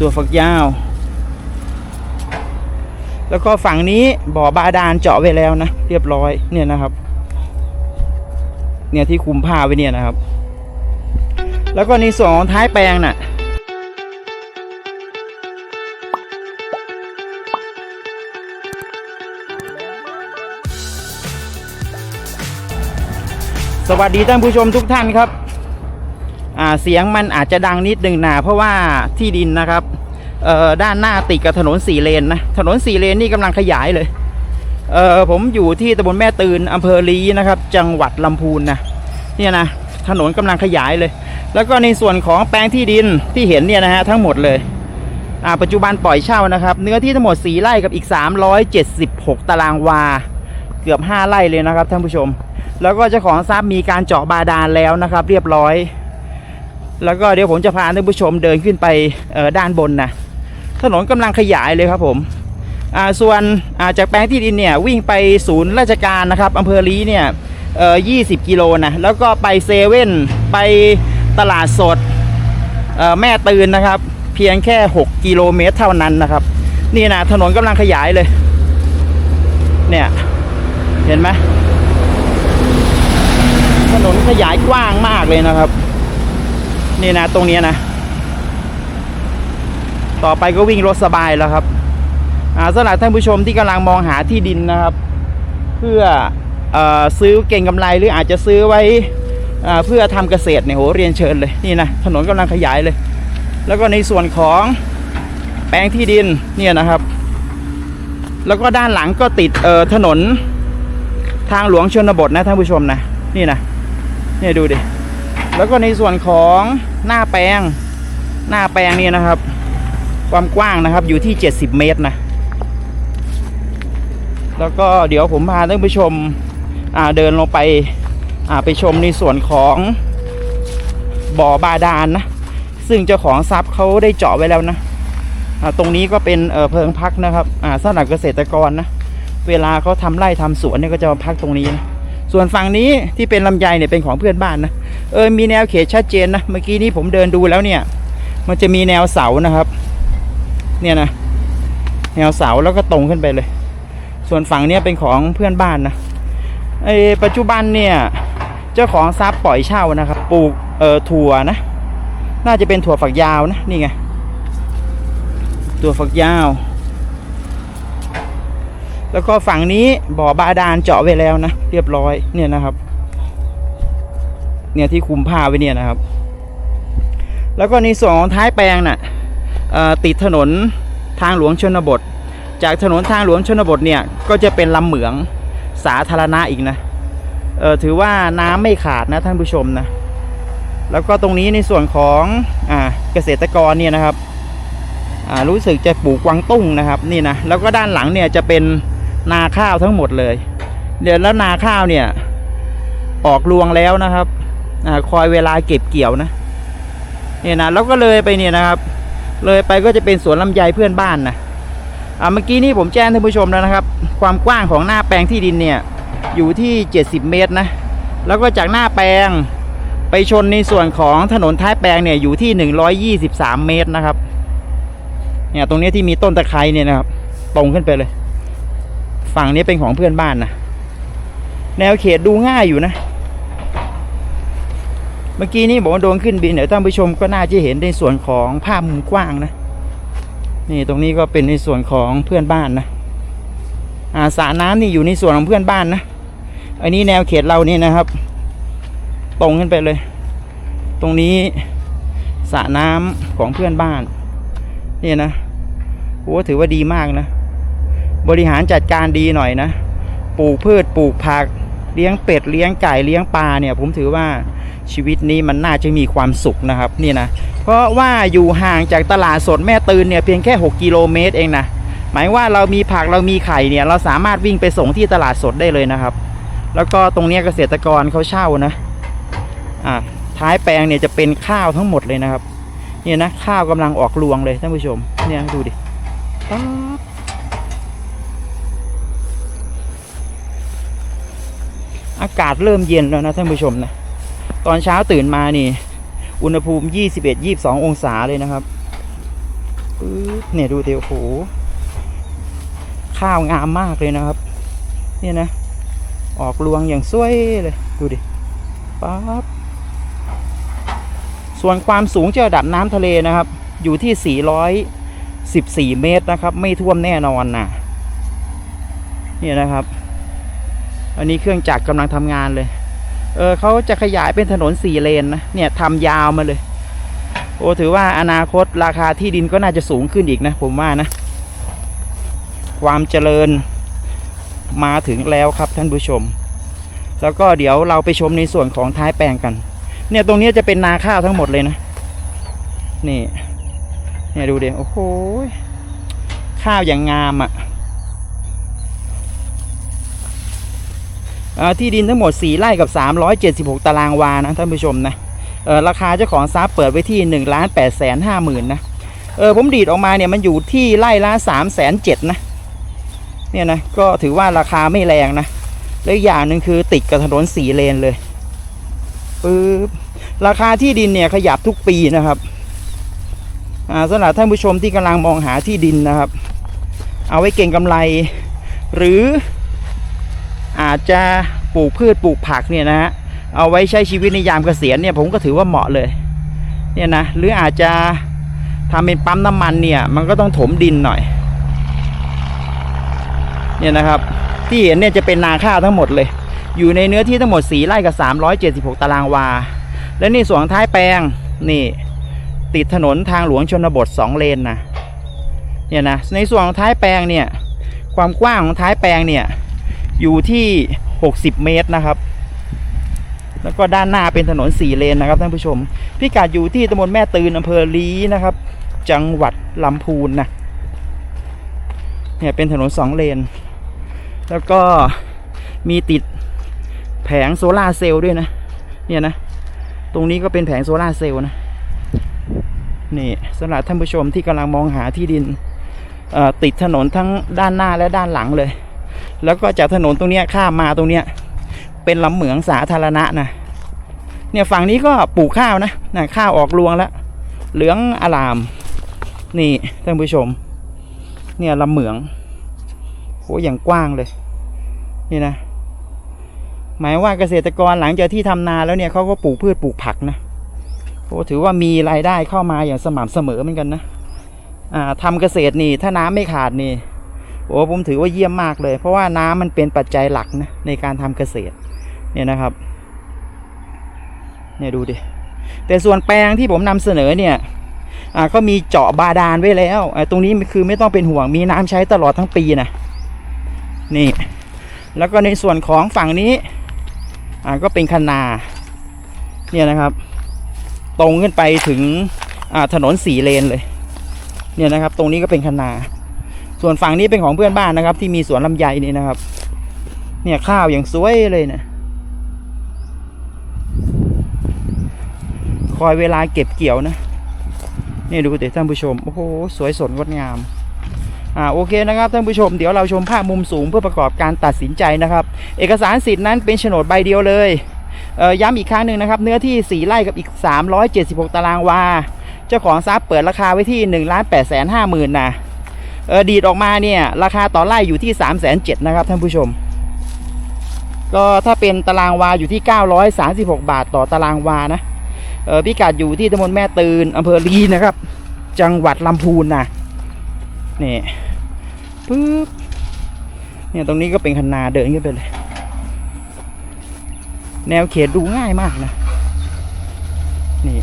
ตัวฝักยาว แล้วก็ฝั่งนี้บ่อบาดาลเจาะไว้แล้วนะ เรียบร้อยเนี่ยนะครับ เนี่ยที่คุมผ้าไว้เนี่ยนะครับ แล้วก็ในส่วนของท้ายแปลงน่ะสวัสดีท่านผู้ชมทุกท่านครับ เสียงมันอาจจะดังนิดนึงนะเพราะว่าที่ดินนะครับด้านหน้าติดกับถนนสี่เลนนะถนนสี่เลนนี่กำลังขยายเลยเออผมอยู่ที่ตำบลแม่ตื่นอำเภอลีนะครับ จังหวัดลำพูนนะเนี่ยนะถนนกำลังขยายเลย แล้วก็ในส่วนของแปลงที่ดินที่เห็นเนี่ยนะฮะทั้งหมดเลยอ่าปัจจุบันปล่อยเช่านะครับ เนื้อที่ทั้งหมด4ไร่กับอีก 376 ตารางวา เกือบ 5 ไร่เลยนะครับท่านผู้ชม แล้วก็เจ้าของทรัพย์มีการเจาะบาดาลแล้วนะครับ เรียบร้อย แล้วก็เดี๋ยวผมจะพาท่านผู้ชมเดินขึ้นไปด้านบนนะถนนกำลังขยายเลยครับผมส่วนาจากแปลงที่ดินเนี่ยวิ่งไปศูนย์ราชการนะครับอำเภอลีเนี่ยเอ่อ20กิโลนะแล้วก็ไปเซเว่นไปตลาดสดแม่ตื่นนะครับ เพียงแค่ 6 กิโลเมตรเท่านั้นนะครับ นี่นะถนนกำลังขยายเลย เนี่ย เห็นไหมถนนขยายกว้างมากเลยนะครับ นี่นะตรงนี้นะ ต่อไปก็วิ่งรถสบายแล้วครับสำหรับท่านผู้ชมที่กำลังมองหาที่ดินนะครับ เพื่ออซื้อเก่งกำไรหรืออาจจะซื้อไว้เพื่อทำเกษตรเนี่ยโหเรียนเชิญเลยนี่นะถนนกำลังขยายเลย แล้วก็ในส่วนของแปลงที่ดินเนี่ยนะครับ แล้วก็ด้านหลังก็ติดถนนทางหลวงชนบทนะท่านผู้ชมนะนี่นะเนี่ยดูดิ แล้วก็ในส่วนของหน้าแปลง หน้าแปลงนี่นะครับ ความกว้างนะครับอยู่ที่ 70 เมตรนะ แล้วก็เดี๋ยวผมพาท่านผู้ชมเดินลงไปไปชมในส่วนของบ่อบาดาลนนะ ซึ่งเจ้าของทรัพย์เขาได้เจาะไว้แล้วนะตรงนี้ก็เป็นเพิงพักนะครับสำหรับเกษตรกรนะ เวลาเขาทำไร่ทำสวนเนี่ยก็จะมาพักตรงนี้นะ ส่วนฝั่งนี้ที่เป็นลำไยเนี่ยเป็นของเพื่อนบ้านนะเออมีแนวเขตชัดเจนนะเมื่อกี้นี้ผมเดินดูแล้วเนี่ย มันจะมีแนวเสานะครับ เนี่ยนะแนวเสาแล้วก็ตรงขึ้นไปเลย ส่วนฝั่งเนี้ยเป็นของเพื่อนบ้านนะไอปัจจุบันเนี่ยเจ้าของทรัพย์ปล่อยเช่านะครับปลูกเอ่อถั่วนะ น่าจะเป็นถั่วฝักยาวนะนี่ไงตัวฝักยาว แล้วก็ฝั่งนี้บ่อบาดาลเจาะไว้แล้วนะเรียบร้อยเนี่ยนะครับ เนี่ยที่คุมผ้าไว้เนี่ยนะครับ แล้วก็ในส่วนของท้ายแปลงน่ะเอ่อติดถนนทางหลวงชนบท จากถนนทางหลวงชนบทเนี่ยก็จะเป็นลำเหมืองสาธารณะอีกนะเออถือว่าน้ำไม่ขาดนะท่านผู้ชมนะแล้วก็ตรงนี้ในส่วนของอ่าเกษตรกรเนี่ยนะครับอ่ารู้สึกจะปลูกกวางตุ้งนะครับนี่นะแล้วก็ด้านหลังเนี่ยจะเป็น นาข้าวทั้งหมดเลยเดี๋ยวแล้วนาข้าวเนี่ย ออกรวงแล้วนะครับอคอยเวลาเก็บเกี่ยวนะเนี่ยนะแล้วก็เลยไปเนี่ยนะครับ เลยไปก็จะเป็นสวนลำไยเพื่อนบ้านนะอ่าเมื่อกี้นี้ผมแจ้งท่านผู้ชมแล้วนะครับ ความกว้างของหน้าแปลงที่ดินเนี่ยอยู่ที่ 70 เมตรนะ แล้วก็จากหน้าแปลงไปชนในส่วนของถนนท้ายแปลงเนี่ยอยู่ที่ 123 เมตรนะครับ เนี่ยตรงนี้ที่มีต้นตะไคร้เนี่ยนะครับ ตรงขึ้นไปเลย ฝั่งนี้เป็นของเพื่อนบ้านนะแนวเขตดูง่ายอยู่นะ เมื่อกี้นี้บอกว่าโดนขึ้นบินเดี๋ยวท่านผู้ชมก็น่าจะเห็นในส่วนของภาพมุมกว้างนะ นี่ตรงนี้ก็เป็นในส่วนของเพื่อนบ้านนะอ่าสระน้ำนี่อยู่ในส่วนของเพื่อนบ้านนะอันนี้แนวเขตเรานี่นะครับ ตรงขึ้นไปเลย ตรงนี้สระน้ำของเพื่อนบ้าน นี่นะโอ้ถือว่าดีมากนะ บริหารจัดการดีหน่อยนะ ปลูกพืชปลูกผัก เลี้ยงเป็ดเลี้ยงไก่เลี้ยงปลาเนี่ย ผมถือว่าชีวิตนี้มันน่าจะมีความสุขนะครับนี่นะเพราะว่าอยู่ห่างจากตลาดสดแม่ตื่นเนี่ยเพียงแค่ 6 กิโลเมตรเองนะหมายว่าเรามีผักเรามีไข่เนี่ยเราสามารถวิ่งไปส่งที่ตลาดสดได้เลยนะครับ แล้วก็ตรงนี้เกษตรกรเขาเช่านะอ่าท้ายแปลงเนี่ยจะเป็นข้าวทั้งหมดเลยนะครับเนี่ยนะข้าวกำลังออกรวงเลยท่านผู้ชมเนี่ยดูดิป๊า อากาศเริ่มเย็นแล้วนะท่านผู้ชมนะ ตอนเช้าตื่นมานี่ อุณหภูมิ 21 22 องศาเลยนะครับเนี่ยดูเดี๋ยวโหข้าวงามมากเลยนะครับ เนี่ยนะ ออกรวงอย่างสวยเลย ดูดิปั๊บส่วนความสูงจากระดับน้ำทะเลนะครับ อยู่ที่ 414 เมตรนะครับ ไม่ท่วมแน่นอนนะเนี่ยนะครับ อันนี้เครื่องจักรกำลังทำงานเลย เออเขาจะขยายเป็นถนนสี่เลนนะ เนี่ยทำยาวมาเลย โอ้ถือว่าอนาคตราคาที่ดินก็น่าจะสูงขึ้นอีกนะ ผมว่านะ ความเจริญมาถึงแล้วครับท่านผู้ชม แล้วก็เดี๋ยวเราไปชมในส่วนของท้ายแปลงกัน เนี่ยตรงนี้จะเป็นนาข้าวทั้งหมดเลยนะ นี่ เนี่ยดูเดี๋ยวโอ้โหข้าวอย่างงามอะ่ะเอ่อ ที่ดินทั้งหมด 4ไร่กับ 376 ตารางวานะท่านผู้ชมนะราคาเจ้าของทรัพย์เปิดไว้ที่1นึ่งล้านแปดแสนห้าหมื่นนะเออผมดีดออกมาเนี่ยมันอยู่ที่ไร่ละ3ามแสนเจ็ดนะเนี่ยนะก็ถือว่าราคาไม่แรงนะและอีกอย่างหนึ่งคือติดกับถนนสีเลนเลยปึ๊บราคาที่ดินเนี่ยขยับทุกปีนะครับอ่าสำหรับท่านผู้ชมที่กำลังมองหาที่ดินนะครับ เอาไว้เก่งกำไร หรือ อาจจะปลูกพืชปลูกผักเนี่ยนะฮะเอาไว้ใช้ชีวิตในยามเกษียณเนี่ยผมก็ถือว่าเหมาะเลยเนี่ยนะหรืออาจจะทำเป็นปั๊มน้ำมันเนี่ยมันก็ต้องถมดินหน่อยเนี่ยนะครับที่เห็นเนี่ยจะเป็นนาข้าวทั้งหมดเลย อยู่ในเนื้อที่ทั้งหมด4ไร่กับ 376 ตารางวา และนี่ส่วนท้ายแปลงนี่ติดถนนทางหลวงชนบท 2 เลนนะเนี่ยนะในส่วนของท้ายแปลงเนี่ยความกว้างของท้ายแปลงเนี่ย อยู่ที่ 60 เมตรนะครับ แล้วก็ด้านหน้าเป็นถนน4เลนนะครับท่านผู้ชม พิกัดอยู่ที่ตำบลแม่ตืนอำเภอลีนะครับ จังหวัดลำพูนนะเนี่ยเป็นถนน2เลน แล้วก็มีติดแผงโซลาร์เซลล์ด้วยนะ เนี่ยนะ ตรงนี้ก็เป็นแผงโซลาร์เซลล์นะ นี่สำหรับท่านผู้ชมที่กำลังมองหาที่ดินอ่อติดถนนทั้งด้านหน้าและด้านหลังเลย แล้วก็จากถนนตรงเนี้ยข้ามมาตรงเนี้ยเป็นลำเหมืองสาธารณะนะเนี่ยฝั่งนี้ก็ปลูกข้าวนะนะข้าวออกรวงแล้วเหลืองอาราม นี่ท่านผู้ชม เนี่ยลำเหมืองโหอย่างกว้างเลย นี่นะ หมายว่าเกษตรกรหลังจากที่ทำนาแล้วเนี่ยเขาก็ปลูกพืชปลูกผักนะโอ้ถือว่ามีรายได้เข้ามาอย่างสม่ำเสมอเหมือนกันนะอ่าทำเกษตรนี่ถ้าน้ำไม่ขาดนี่ โอ้ผมถือว่าเยี่ยมมากเลย เพราะว่าน้ำมันเป็นปัจจัยหลักนะในการทำเกษตร เนี่ยนะครับ เนี่ยดูดิ แต่ส่วนแปลงที่ผมนำเสนอเนี่ยอ่าก็มีเจาะบาดาลไว้แล้วอ่าตรงนี้คือไม่ต้องเป็นห่วงมีน้ำใช้ตลอดทั้งปีนะนี่ แล้วก็ในส่วนของฝั่งนี้อ่าก็เป็นคันนาเนี่ยนะครับ ตรงขึ้นไปถึงอ่าถนนสี่เลนเลย เนี่ยนะครับ ตรงนี้ก็เป็นคันนา ส่วนฝั่งนี้เป็นของเพื่อนบ้านนะครับ ที่มีสวนลำไยนี่นะครับ เนี่ยข้าวอย่างสวยเลยเนะคอยเวลาเก็บเกี่ยวนะเนี่ยดูเดี๋ยวท่านผู้ชม โอ้โห สวยสดงดงาม อ่า โอเคนะครับท่านผู้ชม เดี๋ยวเราชมภาพมุมสูงเพื่อประกอบการตัดสินใจนะครับ เอกสารสิทธิ์นั้นเป็นโฉนดใบเดียวเลย เอ่อ ย้ำอีกครั้งหนึ่งนะครับ เนื้อที่ 4 ไร่กับอีก 376 ตารางวา เจ้าของทรัพย์เปิดราคาไว้ที่1นึ่งล้านแปดแสนห้าหมื่นนะ เออดีดออกมาเนี่ยราคาต่อไร่อยู่ที่3ามแสนเจ็ดนะครับท่านผู้ชม ก็ถ้าเป็นตารางวาอยู่ที่ 936 บาทต่อตารางวานะเออพิกัดอยู่ที่ตำบลแม่ตืนอำเภอลีนะครับ จังหวัดลำพูนนะนี่ปึ๊บเนี่ยตรงนี้ก็เป็นคันนาเดินขึ้นไปเลย แนวเขตดูง่ายมากนะนี่